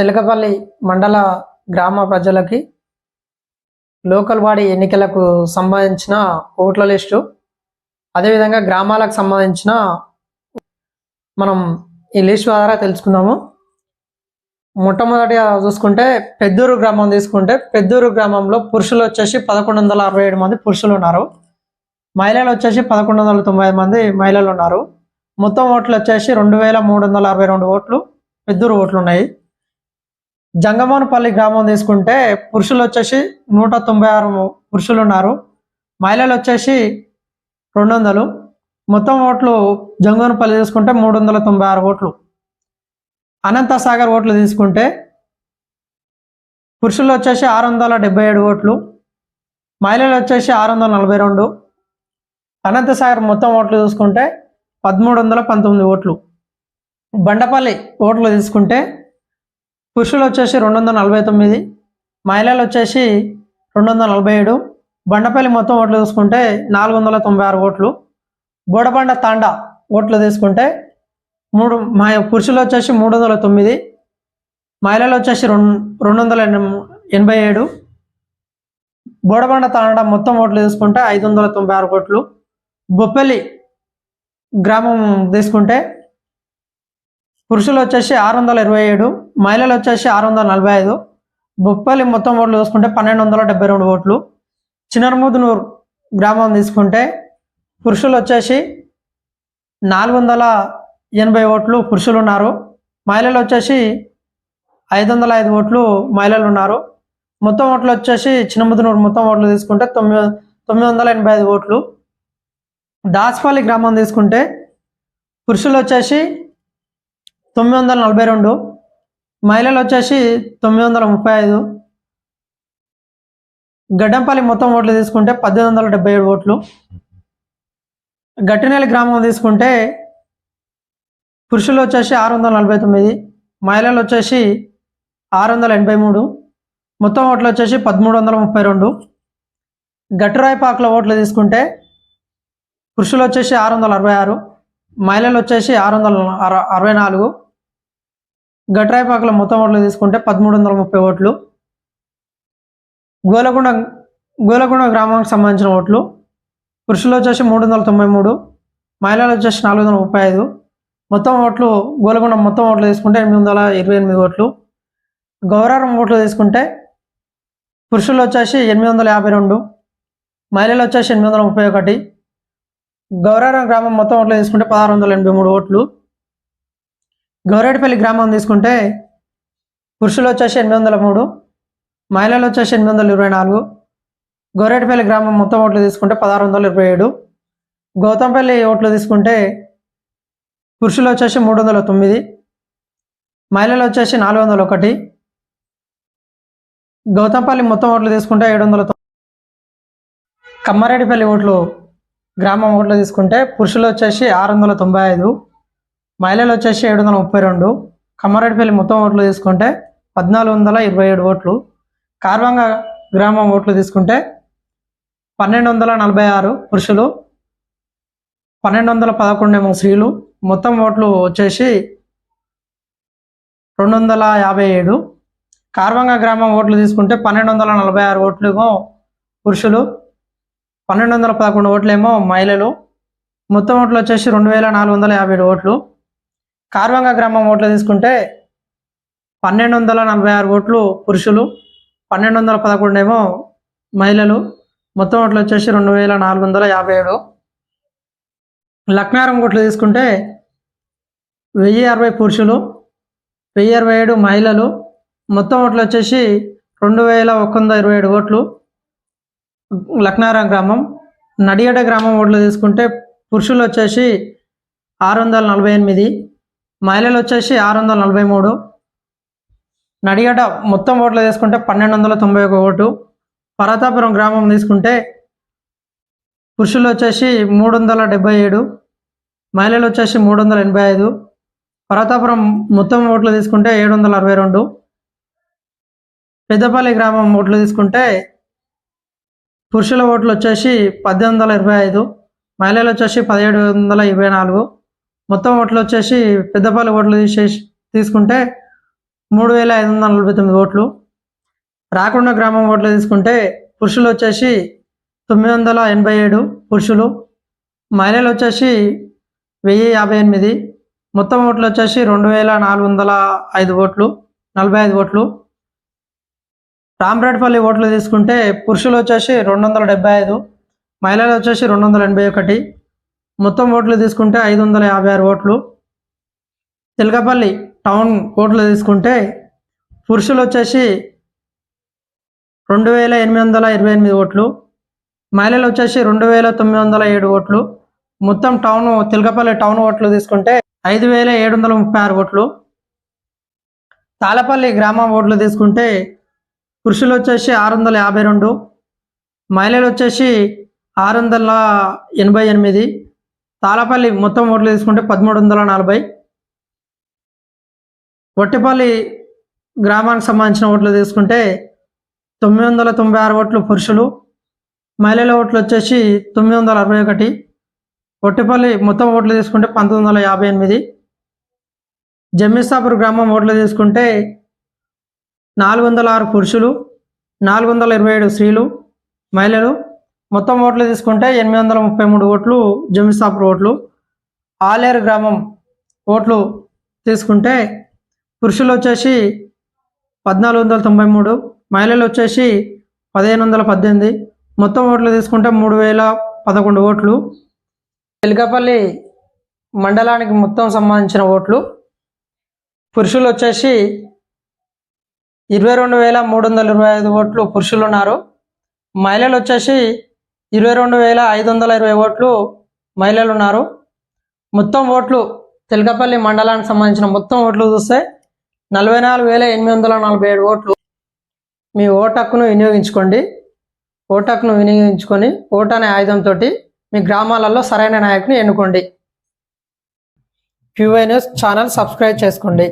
తెలకపల్లి మండల గ్రామ ప్రజలకి లోకల్ బాడీ ఎన్నికలకు సంబంధించిన ఓట్ల లిస్టు అదేవిధంగా గ్రామాలకు సంబంధించిన మనం ఈ లిస్ట్ ద్వారా తెలుసుకుందాము. మొట్టమొదటిగా చూసుకుంటే పెద్దూరు గ్రామం తీసుకుంటే పెద్దూరు గ్రామంలో పురుషులు వచ్చేసి పదకొండు వందల అరవై ఏడు మంది పురుషులు ఉన్నారు. మహిళలు వచ్చేసి పదకొండు వందల తొంభై ఐదు మంది మహిళలు ఉన్నారు. మొత్తం ఓట్లు వచ్చేసి రెండు వేల మూడు వందల అరవై రెండు ఓట్లు పెద్దూరు ఓట్లు ఉన్నాయి. జంగమోనపల్లి గ్రామం తీసుకుంటే పురుషులు వచ్చేసి నూట తొంభై ఆరు పురుషులు ఉన్నారు. మహిళలు వచ్చేసి రెండు వందలు. మొత్తం ఓట్లు జంగమోనపల్లి తీసుకుంటే మూడు వందల తొంభై ఆరు ఓట్లు. అనంత సాగర్ ఓట్లు తీసుకుంటే పురుషులు వచ్చేసి ఆరు వందల డెబ్బై ఏడు ఓట్లు. మహిళలు వచ్చేసి ఆరు వందల నలభై రెండు. అనంత సాగర్ మొత్తం ఓట్లు చూసుకుంటే పదమూడు వందల పంతొమ్మిది ఓట్లు. బండపల్లి ఓట్లు తీసుకుంటే పురుషులు వచ్చేసి రెండు వందల నలభై తొమ్మిది మహిళలు వచ్చేసి రెండు వందల నలభై ఏడు బండపల్లి మొత్తం ఓట్లు తీసుకుంటే నాలుగు వందల తొంభై ఆరు ఓట్లు బోడబండ తాండా ఓట్లు తీసుకుంటే మూడు మా పురుషులు వచ్చేసి మూడు వందల తొమ్మిది మహిళలు వచ్చేసి రెండు రెండు వందల ఎనభై ఏడు బోడబండ తాండా మొత్తం ఓట్లు తీసుకుంటే ఐదు వందల తొంభై ఆరు ఓట్లు బొప్పెల్లి గ్రామం తీసుకుంటే పురుషులు వచ్చేసి ఆరు వందల ఇరవై ఏడు మహిళలు వచ్చేసి ఆరు వందల నలభై ఐదు. బొప్పల్లి మొత్తం ఓట్లు చూసుకుంటే పన్నెండు వందల డెబ్బై రెండు ఓట్లు. చిన్నర్ముదునూరు గ్రామం తీసుకుంటే పురుషులు వచ్చేసి నాలుగు వందల ఎనభై ఓట్లు పురుషులు ఉన్నారు మహిళలు వచ్చేసి ఐదు వందల ఐదు ఓట్లు మహిళలు ఉన్నారు మొత్తం ఓట్లు వచ్చేసి చిన్నముదునూరు మొత్తం ఓట్లు తీసుకుంటే తొమ్మిది తొమ్మిది వందల ఎనభై ఐదు ఓట్లు. దాస్పల్లి గ్రామం తీసుకుంటే పురుషులు వచ్చేసి తొమ్మిది వందల నలభై రెండు. మహిళలు వచ్చేసి తొమ్మిది వందల ముప్పై ఐదు. గడ్డంపల్లి మొత్తం ఓట్లు తీసుకుంటే పద్దెనిమిది వందల డెబ్బై ఏడు ఓట్లు. గట్టినేల గ్రామం తీసుకుంటే పురుషులు వచ్చేసి ఆరు వందల నలభై తొమ్మిది. మహిళలు వచ్చేసి ఆరు వందల ఎనభై మూడు. మొత్తం ఓట్లు వచ్చేసి పదమూడు వందల ముప్పై రెండు. గట్టురాయిపాకుల ఓట్లు తీసుకుంటే పురుషులు వచ్చేసి ఆరు వందల అరవై ఆరు. మహిళలు వచ్చేసి ఆరు వందల అర- అరవై నాలుగు. గట్రాయిపాకల మొత్తం ఓట్లు తీసుకుంటే పదమూడు వందల ముప్పై ఓట్లు. గోలకొండ గోలకొండ గ్రామానికి సంబంధించిన ఓట్లు. పురుషులు వచ్చేసి మూడు వందల తొంభై మూడు మహిళలు వచ్చేసి నాలుగు వందల ముప్పై ఐదు. మొత్తం ఓట్లు గోలకొండ మొత్తం ఓట్లు తీసుకుంటే ఎనిమిది వందల ఇరవై ఎనిమిది ఓట్లు. గౌరారం ఓట్లు తీసుకుంటే పురుషులు వచ్చేసి ఎనిమిది వందల యాభై రెండు మహిళలు వచ్చేసి ఎనిమిది వందల ముప్పై ఒకటి. గౌరారం గ్రామం మొత్తం ఓట్లు తీసుకుంటే పదహారు వందల ఎనభై మూడు ఓట్లు. గౌరేటపల్లి గ్రామం తీసుకుంటే పురుషులు వచ్చేసి ఎనిమిది వందల మూడు మహిళలు వచ్చేసి ఎనిమిది వందల ఇరవై నాలుగు. గౌరేటపల్లి గ్రామం మొత్తం ఓట్లు తీసుకుంటే పదహారు వందల ఇరవై ఏడు. గౌతంపల్లి ఓట్లు తీసుకుంటే పురుషులు వచ్చేసి మూడు వందల తొమ్మిది మహిళలు వచ్చేసి నాలుగు వందల ఒకటి. గౌతంపల్లి మొత్తం ఓట్లు తీసుకుంటే ఏడు వందల తొమ్మిది. కమ్మారెడ్డిపల్లి ఓట్లు గ్రామం ఓట్లు తీసుకుంటే పురుషులు వచ్చేసి ఆరు వందల తొంభై ఐదు. మహిళలు వచ్చేసి ఏడు వందల ముప్పై రెండు కమ్మారెడ్డిపల్లి మొత్తం ఓట్లు తీసుకుంటే పద్నాలుగు వందల ఇరవై ఏడు ఓట్లు కార్వంగ గ్రామం ఓట్లు తీసుకుంటే పన్నెండు వందల నలభై ఆరు పురుషులు పన్నెండు వందల పదకొండు ఏమో స్త్రీలు మొత్తం ఓట్లు వచ్చేసి రెండు వందల యాభై ఏడు కార్వంగ గ్రామం ఓట్లు తీసుకుంటే పన్నెండు వందల నలభై ఆరు ఓట్లు ఏమో పురుషులు పన్నెండు వందల పదకొండు ఓట్లేమో మహిళలు మొత్తం ఓట్లు వచ్చేసి రెండు వేల నాలుగు వందల యాభై ఏడు ఓట్లు. కార్వంగ గ్రామం ఓట్లు తీసుకుంటే పన్నెండు వందల నలభై ఆరు ఓట్లు పురుషులు పన్నెండు వందల పదకొండు ఏమో మహిళలు. మొత్తం ఓట్లు వచ్చేసి రెండు వేల నాలుగు వందల యాభై ఏడు. లక్నారం ఓట్లు తీసుకుంటే వెయ్యి అరవై పురుషులు వెయ్యి అరవై ఏడు మహిళలు. మొత్తం ఓట్లు వచ్చేసి రెండు వేల ఒక వంద ఇరవై ఏడు ఓట్లు. లక్నారం గ్రామం. నడియడ గ్రామం ఓట్లు తీసుకుంటే పురుషులు వచ్చేసి ఆరు వందల నలభై ఎనిమిది. మహిళలు వచ్చేసి ఆరు వందల నలభై మూడు నడిగడ మొత్తం ఓట్లు తీసుకుంటే పన్నెండు వందల తొంభై ఒక ఓటు. పరతాపురం గ్రామం తీసుకుంటే పురుషులు వచ్చేసి మూడు వందల డెబ్బై ఏడు మహిళలు వచ్చేసి మూడు వందల ఎనభై ఐదు పరతాపురం మొత్తం ఓట్లు తీసుకుంటే ఏడు వందల అరవై రెండు పెద్దపల్లి గ్రామం ఓట్లు తీసుకుంటే పురుషుల ఓట్లు వచ్చేసి పద్దెనిమిది వందల ఇరవై ఐదు మహిళలు వచ్చేసి పదిహేడు వందల ఇరవై నాలుగు మొత్తం ఓట్లు వచ్చేసి పెద్దపల్లి ఓట్లు తీసేసి తీసుకుంటే మూడు వేల ఐదు వందల నలభై తొమ్మిది ఓట్లు. రాకుండా గ్రామం ఓట్లు తీసుకుంటే పురుషులు వచ్చేసి తొమ్మిది వందల ఎనభై ఏడు పురుషులు. మహిళలు వచ్చేసి వెయ్యి యాభై ఎనిమిది. మొత్తం ఓట్లు వచ్చేసి రెండు వేల నాలుగు వందల ఐదు ఓట్లు నలభై ఐదు ఓట్లు. రామరేడ్పల్లి ఓట్లు తీసుకుంటే పురుషులు వచ్చేసి రెండు వందల డెబ్బై ఐదు. మహిళలు వచ్చేసి రెండు వందల ఎనభై ఒకటి. మొత్తం ఓట్లు తీసుకుంటే ఐదు వందల యాభై ఆరు ఓట్లు. తిలకపల్లి టౌన్ ఓట్లు తీసుకుంటే పురుషులు వచ్చేసి రెండు వేల ఎనిమిది వందల ఇరవై ఎనిమిది ఓట్లు. మహిళలు వచ్చేసి రెండు వేల తొమ్మిది వందల ఏడు ఓట్లు. మొత్తం టౌన్ తిలకపల్లి టౌన్ ఓట్లు తీసుకుంటే ఐదు వేల ఏడు వందల ముప్పై ఆరు ఓట్లు. తాళపల్లి గ్రామం ఓట్లు తీసుకుంటే పురుషులు వచ్చేసి ఆరు వందల యాభై రెండు. మహిళలు వచ్చేసి ఆరు వందల ఎనభై ఎనిమిది. తాళపల్లి మొత్తం ఓట్లు తీసుకుంటే పదమూడు వందల నలభై. ఒట్టిపల్లి గ్రామానికి సంబంధించిన ఓట్లు తీసుకుంటే తొమ్మిది వందల తొంభై ఆరు ఓట్లు పురుషులు మహిళల ఓట్లు వచ్చేసి తొమ్మిది వందల అరవై ఒకటి. ఒట్టిపల్లి మొత్తం ఓట్లు తీసుకుంటే పంతొమ్మిది వందల యాభై ఎనిమిది. జమ్మిస్తాపూర్ గ్రామం ఓట్లు తీసుకుంటే నాలుగు వందల ఆరు పురుషులు నాలుగు వందల ఇరవై ఏడు స్త్రీలు మహిళలు మొత్తం ఓట్లు తీసుకుంటే ఎనిమిది వందల ముప్పై మూడు ఓట్లు జమ్మిస్తాపూర్ ఓట్లు. ఆలేరు గ్రామం ఓట్లు తీసుకుంటే పురుషులు వచ్చేసి పద్నాలుగు వందల తొంభై మూడు మహిళలు వచ్చేసి పదిహేను వందల పద్దెనిమిది. మొత్తం ఓట్లు తీసుకుంటే మూడు వేల పదకొండు ఓట్లు. ఎలికపల్లి మండలానికి మొత్తం సంబంధించిన ఓట్లు. పురుషులు వచ్చేసి ఇరవై రెండు వేల మూడు వందల ఇరవై ఐదు ఓట్లు పురుషులు ఉన్నారు. మహిళలు వచ్చేసి ఇరవై రెండు వేల ఐదు వందల ఇరవై ఓట్లు మహిళలు ఉన్నారు. మొత్తం ఓట్లు తెలకపల్లి మండలానికి సంబంధించిన మొత్తం ఓట్లు చూస్తే నలభై నాలుగు వేల ఎనిమిది వందల నలభై ఏడు ఓట్లు. మీ ఓటక్కును వినియోగించుకోండి. ఓటక్ను వినియోగించుకొని ఓటు అనే ఆయుధంతో మీ గ్రామాలలో సరైన నాయకుని ఎన్నుకోండి. క్యూఐ న్యూస్ ఛానల్ సబ్స్క్రైబ్ చేసుకోండి.